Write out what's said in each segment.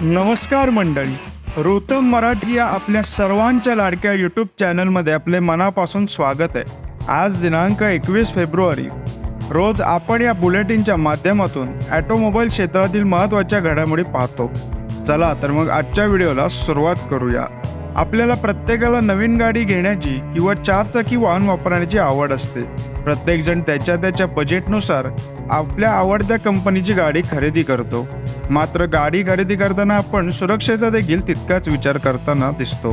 नमस्कार मंडळी. रोतम मराठी या आपल्या सर्वांच्या लाडक्या यूट्यूब चॅनलमध्ये आपले मनापासून स्वागत आहे. आज दिनांक एकवीस फेब्रुवारी. रोज आपण या बुलेटिनच्या माध्यमातून ॲटोमोबाईल क्षेत्रातील महत्त्वाच्या घडामोडी पाहतो. चला तर मग आजच्या व्हिडिओला सुरुवात करूया. आपल्याला प्रत्येकाला नवीन गाडी घेण्याची किंवा चारचाकी वाहन वापरण्याची आवड असते. प्रत्येकजण त्याच्या त्याच्या बजेटनुसार आपल्या आवडत्या कंपनीची गाडी खरेदी करतो. मात्र गाडी खरेदी करताना आपण सुरक्षेचा देखील तितकाच विचार करताना दिसतो.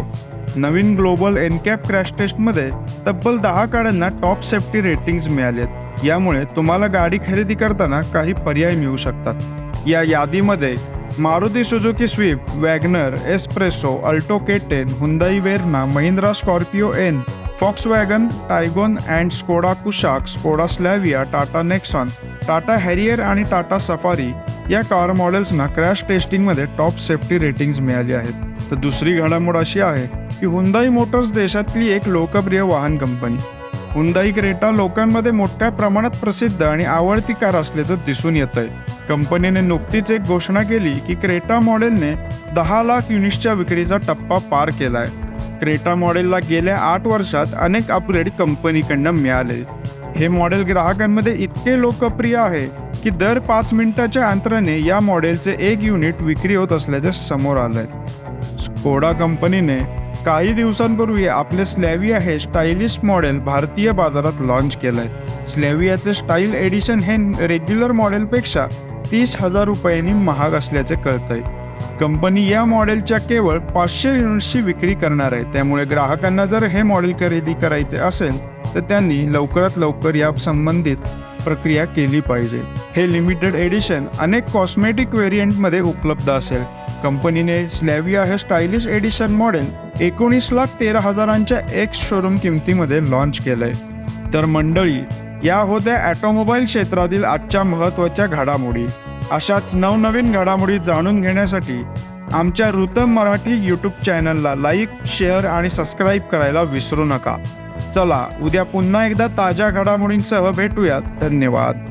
नवीन ग्लोबल एनकॅप क्रॅश टेस्टमध्ये तब्बल दहा गाड्यांना टॉप सेफ्टी रेटिंग्ज मिळालेत. यामुळे तुम्हाला गाडी खरेदी करताना काही पर्याय मिळू शकतात. या यादीमध्ये Maruti Suzuki Swift WagonR Espresso Alto K ten Hyundai Verna Mahindra Scorpio N Volkswagen Taigun and Skoda Kushaq Skoda Slavia Tata Nexon Tata Harrier आणि टाटा सफारी या कार मॉडेल्सना क्रॅश टेस्टिंगमध्ये टॉप सेफ्टी रेटिंग्स मिळाली आहेत. तर दुसरी घडामोड अशी आहे की हुंदाई मोटर्स देशातली एक लोकप्रिय वाहन कंपनी हुंदाई क्रेटा लोकांमध्ये मोठ्या प्रमाणात प्रसिद्ध आणि आवडती कार असल्याचं दिसून येत आहे कंपनीने नुकतीच एक घोषणा केली की क्रेटा मॉडेलने दहा लाख युनिट्सच्या विक्रीचा टप्पा पार केला आहे क्रेटा मॉडेलला गेल्या आठ वर्षात अनेक अपग्रेड कंपनीकडनं मिळाले. हे मॉडेल ग्राहकांमध्ये इतके लोकप्रिय आहे की दर पाच मिनिटाच्या अंतराने या मॉडेलचे एक युनिट विक्री होत असल्याचे समोर आलंय. स्कोडा कंपनीने काही दिवसांपूर्वी आपले स्लॅविया हे स्टायलिश मॉडेल भारतीय बाजारात लॉन्च केलंय. स्लॅवियाचे स्टाईल एडिशन हे रेग्युलर मॉडेलपेक्षा तीस हजार रुपयांनी महाग असल्याचे कळतंय. कंपनी या मॉडेलच्या केवळ पाचशे युनिट्सची विक्री करणार आहे. त्यामुळे ग्राहकांना जर हे मॉडेल खरेदी करायचे असेल तर त्यांनी लवकरात लवकर या संबंधित प्रक्रिया केली पाहिजे. हे लिमिटेड एडिशन अनेक कॉस्मेटिक व्हेरियंटमध्ये उपलब्ध असेल. कंपनीने स्लॅविया हे स्टायलिश एडिशन मॉडेल एकोणीस लाख तेरा हजारांच्या एक्स शोरूम किमतीमध्ये लॉन्च केलंय. तर मंडळी या होत्या ॲटोमोबाईल क्षेत्रातील आजच्या महत्त्वाच्या घडामोडी. अशाच नवनवीन घडामोडी जाणून घेण्यासाठी आमच्या ऋतम मराठी यूट्यूब चॅनलला लाईक शेअर आणि सबस्क्राईब करायला विसरू नका. चला उद्या पुन्हा एकदा ताज्या घडामोडींसह भेटूयात. धन्यवाद.